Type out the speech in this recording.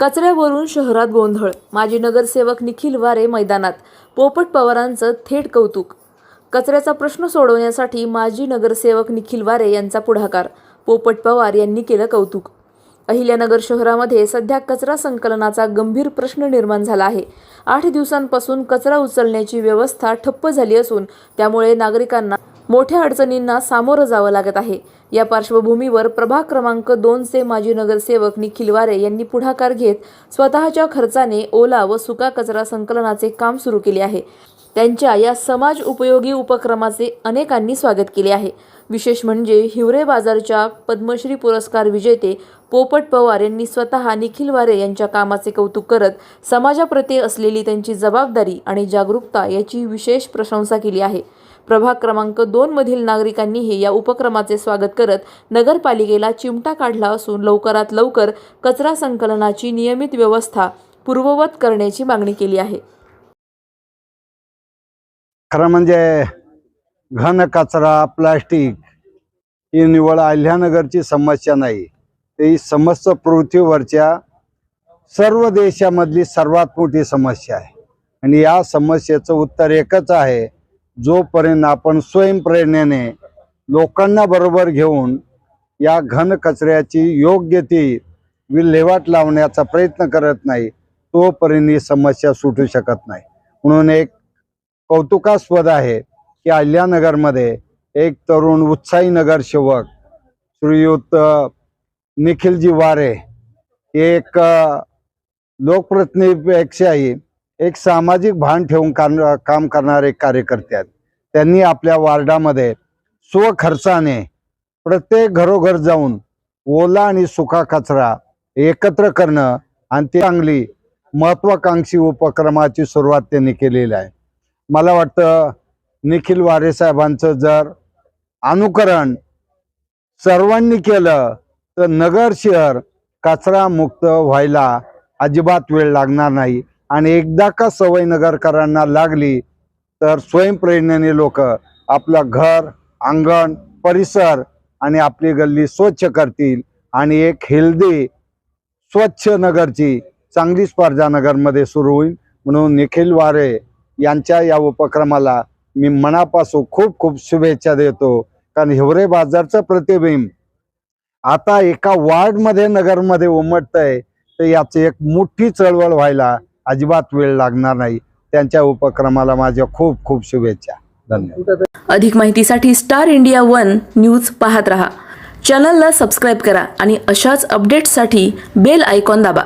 कचऱ्यावरून शहरात गोंधळ. माजी नगरसेवक निखिल वारे मैदानात. पोपट पवारांचं थेट कौतुक. कचऱ्याचा प्रश्न सोडवण्यासाठी माजी नगरसेवक निखिल वारे यांचा पुढाकार. पोपट पवार यांनी केलं कौतुक. अहिल्यानगर शहरामध्ये सध्या कचरा संकलनाचा गंभीर प्रश्न निर्माण झाला आहे. आठ दिवसांपासून कचरा उचलण्याची व्यवस्था ठप्प झाली असून त्यामुळे नागरिकांना मोठ्या अडचणींना सामोरं जावं लागत आहे. या पार्श्वभूमीवर प्रभाग क्रमांक दोनचे माजी नगरसेवक निखिल वारे यांनी पुढाकार घेत स्वतःच्या खर्चाने ओला व सुका कचरा संकलनाचे काम सुरू केले आहे. त्यांच्या या समाज उपयोगी उपक्रमाचे अनेकांनी स्वागत केले आहे. विशेष म्हणजे हिवरे बाजारच्या पद्मश्री पुरस्कार विजेते पोपट पवार यांनी स्वतः निखिल वारे यांच्या कामाचे कौतुक करत समाजाप्रती असलेली त्यांची जबाबदारी आणि जागरूकता याची विशेष प्रशंसा केली आहे. प्रभाग क्रमांक दोन मधील नागरिकांनीही या उपक्रमाचे स्वागत करत नगरपालिकेला चिमटा काढला असून लवकरात लवकर कचरा संकलनाची नियमित व्यवस्था पूर्ववत करण्याची मागणी केली आहे. खरं म्हणजे घन कचरा प्लास्टिक ही निवळ अहिल्यानगरची समस्या नाही. ही समस्त पृथ्वीवरच्या सर्व देशामधली सर्वात मोठी समस्या आहे. आणि या समस्येचं उत्तर एकच आहे जोपर्यंत आपण स्वयंप्रेरणेने लोकांना बरोबर घेऊन या घन कचऱ्याची योग्य ती विल्हेवाट लावण्याचा प्रयत्न करत नाही तोपर्यंत ही समस्या सुटू शकत नाही. म्हणून एक कौतुकास्पद आहे की अहिल्यानगरमध्ये एक तरुण उत्साही नगरसेवक श्रीयुत निखिलजी वारे एक लोकप्रतिनिधीपेक्षाही एक सामाजिक भान ठेवून काम काम करणारे कार्यकर्ते आहेत. त्यांनी आपल्या वार्डामध्ये स्वखर्चाने प्रत्येक घरोघर जाऊन ओला आणि सुका कचरा एकत्र करणं आणि ती चांगली महत्वाकांक्षी उपक्रमाची सुरुवात त्यांनी केलेली आहे. मला वाटतं निखिल वारे साहेबांचं जर अनुकरण सर्वांनी केलं तर नगर शहर कचरा मुक्त व्हायला अजिबात वेळ लागणार नाही. आणि एकदा का सवय नगरकरांना लागली तर स्वयंप्रेरणेने लोक आपलं घर अंगण परिसर आणि आपली गल्ली स्वच्छ करतील. आणि एक हेल्दी स्वच्छ नगरची चांगली स्पर्धा नगरमध्ये सुरू होईल. म्हणून निखिल वारे यांच्या या उपक्रमाला मी मनापासून खूप खूप शुभेच्छा देतो. कारण हिवरे बाजारचं प्रतिबिंब आता एका वार्डमध्ये नगरमध्ये उमटतंय तर याची एक मोठी चळवळ व्हायला अजिबात वेळ लागणार नाही. त्यांच्या उपक्रमाला माझ्या खूप खूप शुभेच्छा. धन्यवाद. अधिक माहितीसाठी स्टार इंडिया वन न्यूज पाहत रहा. चॅनलला सबस्क्राईब करा आणि अशाच अपडेट्ससाठी बेल आयकॉन दाबा.